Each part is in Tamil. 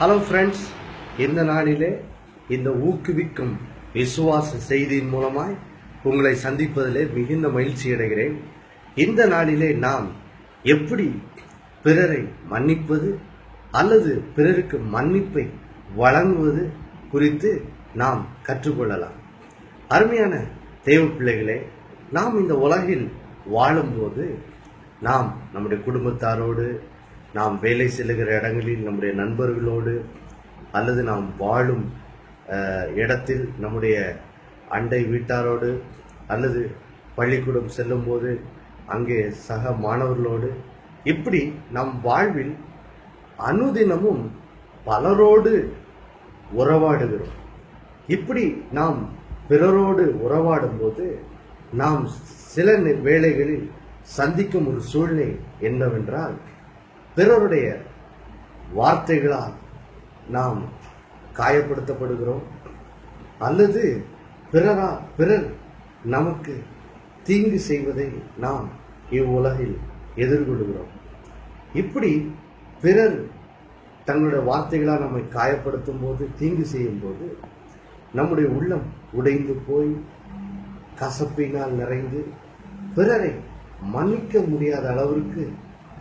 ஹலோ ஃப்ரெண்ட்ஸ் இந்த நாளிலே இந்த ஊக்குவிக்கும் விசுவாச செய்தியின் மூலமாய் உங்களை சந்திப்பதிலே மிகுந்த மகிழ்ச்சி அடைகிறேன். இந்த நாளிலே நாம் எப்படி பிறரை மன்னிப்பது அல்லது பிறருக்கு மன்னிப்பை வழங்குவது குறித்து நாம் கற்றுக்கொள்ளலாம். அருமையான தெய்வ பிள்ளைகளே நாம் இந்த உலகில் வாழும்போது நாம் நம்முடைய குடும்பத்தாரோடு நாம் வேலை செல்லுகிற இடங்களில் நம்முடைய நண்பர்களோடு அல்லது நாம் வாழும் இடத்தில் நம்முடைய அண்டை வீட்டாரோடு அல்லது பள்ளிக்கூடம் செல்லும்போது அங்கே சக மாணவர்களோடு இப்படி நம் வாழ்வில் அனுதினமும் பலரோடு உறவாடுகிறோம். இப்படி நாம் பிறரோடு உறவாடும்போது நாம் சில வேளைகளில் சந்திக்கும் ஒரு சூழ்நிலை என்னவென்றால் பிறருடைய வார்த்தைகளால் நாம் காயப்படுத்தப்படுகிறோம். அல்லது பிறரா பிறர் நமக்கு தீங்கு செய்வதை நாம் இவ்வுலகில் எதிர்கொள்கிறோம். இப்படி பிறர் தங்களுடைய வார்த்தைகளால் நம்மை காயப்படுத்தும் போது தீங்கு செய்யும் போது நம்முடைய உள்ளம் உடைந்து போய் கசப்பினால் நிறைந்து பிறரை மன்னிக்க முடியாத அளவிற்கு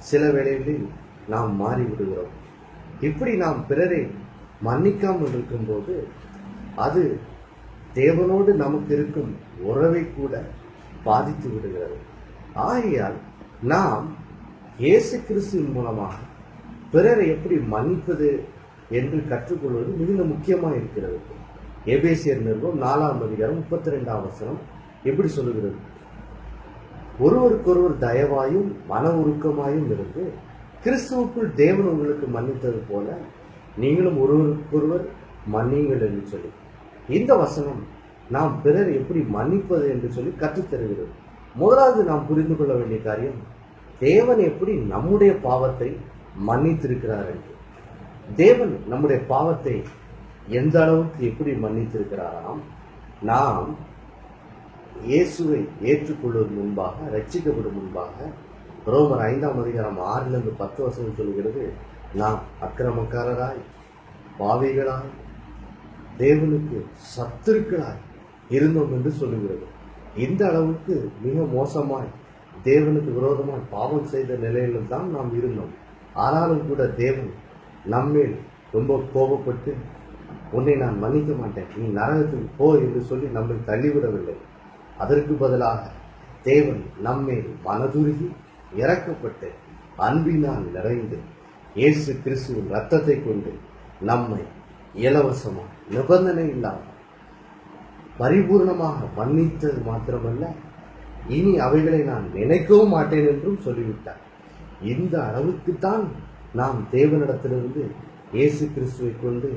சில வேளைகளில் நாம் மாறிவிடுகிறோம். இப்படி நாம் பிறரை மன்னிக்காமல் இருக்கும்போது அது தேவனோடு நமக்கு இருக்கும் உறவை கூட பாதித்து விடுகிறது. ஆகையால் நாம் இயேசு கிறிஸ்துவின் மூலமாக பிறரை எப்படி மன்னிப்பது என்று கற்றுக்கொள்வது மிகுந்த முக்கியமாக இருக்கிறது. எபேசியர் நிறுவனம் நாலாம் அதிகாரம் முப்பத்தி ரெண்டாம் வசனம் எப்படி சொல்லுகிறது? ஒருவருக்கொருவர் தயவாயும் மன உருக்கமாயும் இருந்து கிறிஸ்துவுக்குள் தேவன் உங்களுக்கு மன்னித்தது போல நீங்களும் ஒருவருக்கொருவர் மன்னியுங்கள் என்று சொல்லி. இந்த வசனம் நாம் பிறர் எப்படி மன்னிப்பது என்று சொல்லி கற்றுத்தருகிறது. முதலாவது நாம் புரிந்து கொள்ள வேண்டிய காரியம் தேவன் எப்படி நம்முடைய பாவத்தை மன்னித்திருக்கிறார் என்று. தேவன் நம்முடைய பாவத்தை எந்த அளவுக்கு எப்படி மன்னித்திருக்கிறாராம் நாம் இயேசுவை ஏற்றுக்கொள்வது முன்பாக ரட்சிக்கப்படும் முன்பாக ரோமர் ஐந்தாம் அதிகாரம் ஆறிலிருந்து பத்து வருஷம் சொல்கிறது நாம் அக்கிரமக்காரராய் பாவிகளாய் தேவனுக்கு சத்துருக்களாய் இருந்தோம் என்று சொல்லுகிறது. இந்த அளவுக்கு மிக மோசமாய் தேவனுக்கு விரோதமாய் பாவம் செய்த நிலையிலும் தான் நாம் இருந்தோம். ஆனாலும் கூட தேவன் நம்மேல் ரொம்ப கோபப்பட்டு உன்னை நான் மன்னிக்க மாட்டேன். நீ நரகத்துக்கு போ என்று சொல்லி நம்மை தள்ளிவிடவில்லை. அதற்கு பதிலாக தேவன் நம்மேல் மனதுருகி இறக்கப்பட்டு அன்பினால் நிறைந்து இயேசு கிறிஸ்துவின் ரத்தத்தை கொண்டு நம்மை இலவசமாக நிபந்தனை இல்லாமல் பரிபூர்ணமாக மன்னித்தது மாத்திரமல்ல இனி அவைகளை நான் நினைக்கவும் மாட்டேன் என்றும் சொல்லிவிட்டார். இந்த அளவுக்குத்தான் நாம் தேவனிடத்திலிருந்து இயேசு கிறிஸ்துவை கொண்டு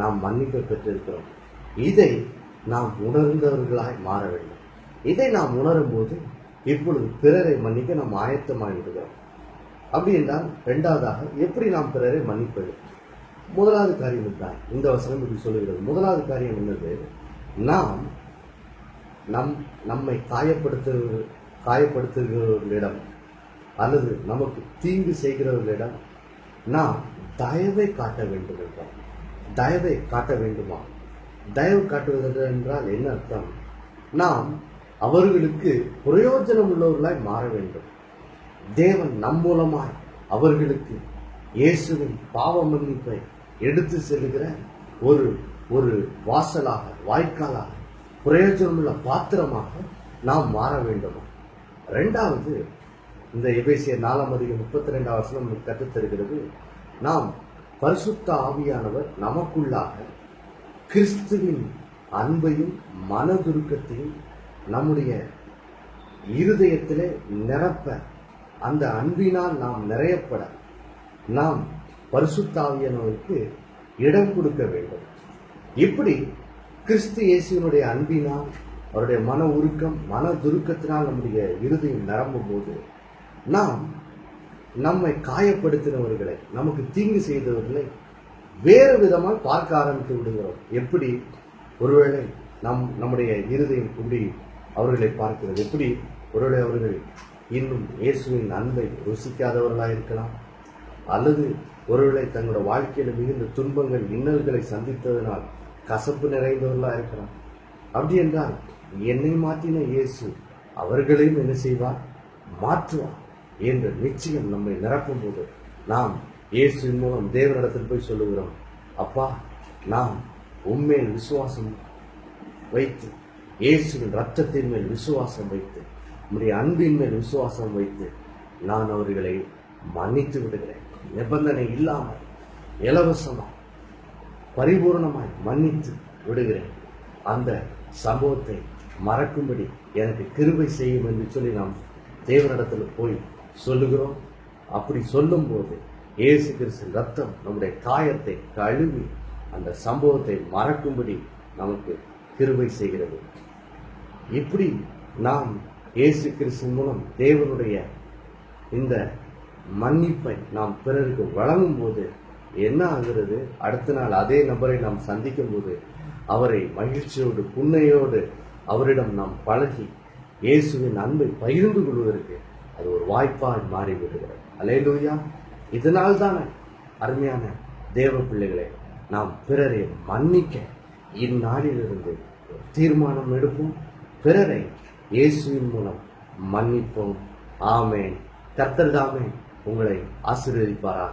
நாம் மன்னிக்க பெற்றிருக்கிறோம். இதை நாம் உணர்ந்தவர்களாய் மாற வேண்டும். இதை நாம் உணரும்போது இப்பொழுது பிறரை மன்னிக்க நாம் ஆயத்தமாக இருக்கிறோம் அப்படி என்றால் இரண்டாவதாக எப்படி நாம் பிறரை மன்னிப்பது? முதலாவது காரியம் தான் இந்த வசனம் இப்படி சொல்லுகிறது. முதலாவது காரியம் என்னது? நாம் நம் நம்மை காயப்படுத்து காயப்படுத்துகிறவர்களிடம் அல்லது நமக்கு தீங்கு செய்கிறவர்களிடம் நாம் தயவை காட்ட வேண்டும் என்றால் தயவை காட்ட வேண்டுமா? தயவு காட்டுவது என்றால் என்ன அர்த்தம்? நாம் அவர்களுக்கு பிரயோஜனம் உள்ளவர்களாய் மாற வேண்டும். தேவன் நம் மூலமாய் அவர்களுக்கு இயேசுவின் பாவ மன்னிப்பை எடுத்து செல்கிற ஒரு ஒரு வாசலாக வாய்க்காலாக பிரயோஜனமுள்ள பாத்திரமாக நாம் மாற வேண்டும்? ரெண்டாவது இந்த எபேசிய நாலாம் அதிகம் முப்பத்தி ரெண்டாம் வருஷம் நமக்கு கற்றுத் தருகிறது நாம் பரிசுத்த ஆவியானவர் நமக்குள்ளாக கிறிஸ்துவின் அன்பையும் மனதுருக்கத்தையும் நம்முடைய இருதயத்திலே நிரப்ப அந்த அன்பினால் நாம் நிறையப்பட நாம் பரிசுத்தாவியனவருக்கு இடம் கொடுக்க வேண்டும். இப்படி கிறிஸ்து இயேசுவினுடைய அன்பினால் அவருடைய மன உருக்கம் மன துருக்கத்தினால் நம்முடைய இருதயம் நிரம்பும் போது நாம் நம்மை காயப்படுத்தினவர்களை நமக்கு தீங்கு செய்தவர்களை வேறு விதமாக பார்க்க ஆரம்பித்து விடுகிறோம். எப்படி? ஒருவேளை நம் நம்முடைய இருதயம் இப்படி அவர்களை பார்க்கிறது. எப்படி? ஒருவேளை அவர்கள் இன்னும் இயேசுவின் அன்பை ருசிக்காதவர்களாக இருக்கலாம். அல்லது ஒருவேளை தங்களோட வாழ்க்கையில் மிகுந்த துன்பங்கள் இன்னல்களை சந்தித்ததனால் கசப்பு நிறைந்தவர்களாக இருக்கலாம். அப்படி என்றால் என்னை மாற்றின இயேசு அவர்களையும் என்ன செய்வார்? மாற்றுவார் என்ற நிச்சயம் நம்மை நிரப்பும் போது நாம் இயேசுவின் மூலம் தேவனிடத்தில் போய் சொல்லுகிறோம். அப்பா நாம் உண்மையில் விசுவாசம் வைத்து இயேசுவின் ரத்தத்தின் மேல் விசுவாசம் வைத்து நம்முடைய அன்பின் மேல் விசுவாசம் வைத்து நான் அவர்களை மன்னித்து விடுகிறேன். நிபந்தனை இல்லாமல் இலவசமாக பரிபூர்ணமாய் மன்னித்து விடுகிறேன். அந்த சம்பவத்தை மறக்கும்படி எனக்கு கிருபை செய்யும் என்று சொல்லி நாம் தேவனிடத்தில் போய் சொல்லுகிறோம். அப்படி சொல்லும்போது இயேசு கிறிஸ்து ரத்தம் நம்முடைய காயத்தை கழுவி அந்த சம்பவத்தை மறக்கும்படி நமக்கு கிருபை செய்கிறது. இப்படி நாம் இயேசு கிறிஸ்து மூலம் தேவனுடைய இந்த மன்னிப்பை நாம் பிறருக்கு வழங்கும் போது என்ன ஆகிறது? அடுத்த நாள் அதே நபரை நாம் சந்திக்கும் போது அவரை மகிழ்ச்சியோடு புன்னையோடு அவரிடம் நாம் பழகி இயேசுவின் அன்பை பகிர்ந்து கொள்வதற்கு அது ஒரு வாய்ப்பாக மாறிவிடுகிறது. அலையலூயா இதனால் தானே அருமையான தேவ பிள்ளைகளை நாம் பிறரை மன்னிக்க இந்நாளிலிருந்து தீர்மானம் எடுப்போம். பிறரை இயேசுவின் மூலம் மன்னிப்போம். ஆமேன். கர்த்தர் தாமே உங்களை ஆசீர்வதிப்பாராக.